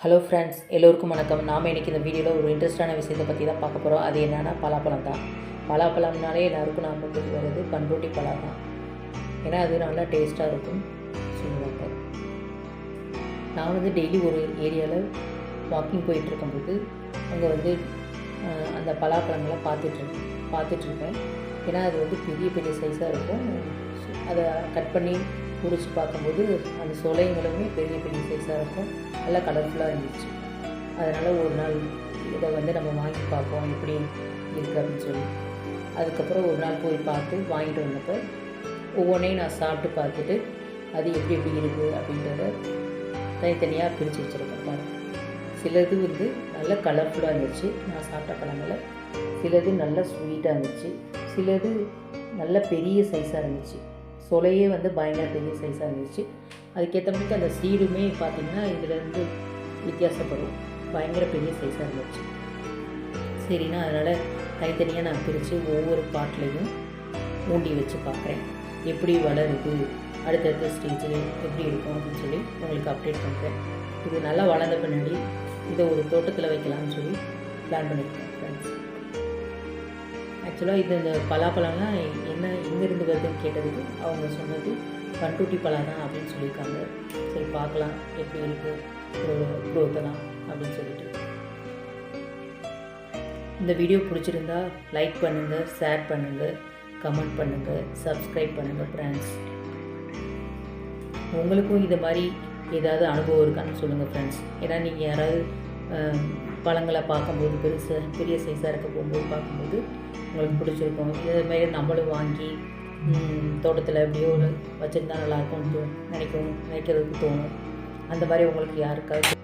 Hello friends எல்லோருக்கும் வணக்கம். நாம் இன்றைக்கி இந்த வீடியோவில் ஒரு இன்ட்ரெஸ்டான விஷயத்தை பற்றி தான் பார்க்க போகிறோம் அது என்னென்னா பலாப்பழம் தான். பலாப்பழம்னாலே எல்லாருக்கும் ஞாபகத்துக்கு வருது பண்ருட்டி பலா தான். ஏன்னா அது நல்லா டேஸ்ட்டாக இருக்கும். சொல்லுவாங்க. நான் வந்து டெய்லி ஒரு ஏரியாவில் வாக்கிங் போயிட்டுருக்கும்போது அங்கே வந்து அந்த பலாப்பழங்களை பார்த்துட்ருக்கேன் பார்த்துட்ருப்பேன் ஏன்னா அது வந்து பெரிய பெரிய சைஸாக இருக்கும். அதை கட் பண்ணி உரிச்சு பார்க்கும்போது அந்த சொலைங்களுமே பெரிய பெரிய சைஸாக இருக்கும். நல்லா கலர்ஃபுல்லாக இருந்துச்சு. அதனால் ஒரு நாள் இதை வந்து நம்ம வாங்கி பார்ப்போம் எப்படி இருக்குது அப்படின்னு சொல்லி. அதுக்கப்புறம் ஒரு நாள் போய் பார்த்து வாங்கிட்டு வந்தப்போ ஒவ்வொன்றையும் நான் சாப்பிட்டு பார்த்துட்டு அது எப்படி எப்படி இருக்குது அப்படின்றத தனித்தனியாக பிரித்து வச்சுருக்கேன் பாருங்கள் சிலது வந்து நல்ல கலர்ஃபுல்லாக இருந்துச்சு நான் சாப்பிட்ட பழங்களை. சிலது நல்ல ஸ்வீட்டாக இருந்துச்சு சிலது நல்ல பெரிய சைஸாக இருந்துச்சு. சொலையே வந்து பயங்கர பெரிய சைஸாக இருந்துச்சு. அதுக்கேற்ற மாதிரி அந்த சீடுமே பார்த்திங்கன்னா இதுலேருந்து வித்தியாசப்படும். பயங்கர பெரிய சைஸாக இருந்துச்சு. சரினா அதனால் தனித்தனியாக நான் பிரித்து ஒவ்வொரு பாட்டிலையும் ஊண்டி வச்சு பார்க்குறேன் எப்படி வளருது அடுத்தடுத்த ஸ்டேஜில் எப்படி இருக்கும் அப்படின்னு சொல்லி உங்களுக்கு அப்டேட் பண்ணுறேன் இது நல்லா வளர்ந்த பின்னாடி இதை ஒரு தோட்டத்தில் வைக்கலாம்னு சொல்லி பிளான் பண்ணியிருக்கேன் ஃப்ரெண்ட்ஸ் ஆக்சுவலாக இது இந்த பலாப்பழம்லாம் என்ன எங்கேருந்து வருதுன்னு கேட்டதுக்கு அவங்க சொன்னது பண்ருட்டி பழம் தான் அப்படின்னு சொல்லியிருக்காங்க. சரி பார்க்கலாம். எப்படி இருக்குது இதோட அப்படின்னு சொல்லிட்டு. இந்த வீடியோ பிடிச்சிருந்தா லைக் பண்ணுங்கள் ஷேர் பண்ணுங்கள் கமெண்ட் பண்ணுங்கள் சப்ஸ்கிரைப் பண்ணுங்கள் ஃப்ரெண்ட்ஸ் உங்களுக்கும் இது மாதிரி ஏதாவது அனுபவம் இருக்கான்னு சொல்லுங்கள் ஃப்ரெண்ட்ஸ் ஏன்னா நீங்கள் யாராவது பழங்களை பார்க்கும்போது பெருசு பெரிய சைஸாக இருக்க போகும்போது பார்க்கும்போது உங்களுக்கு பிடிச்சிருக்கும். இதே நம்மளும் வாங்கி தோட்டத்தில் எப்படியோ ஒரு வச்சுருந்தா நல்லாயிருக்கும்னு நினைக்கும் நினைக்கிறதுக்கு தோணும். அந்த மாதிரி உங்களுக்கு யாருக்காவது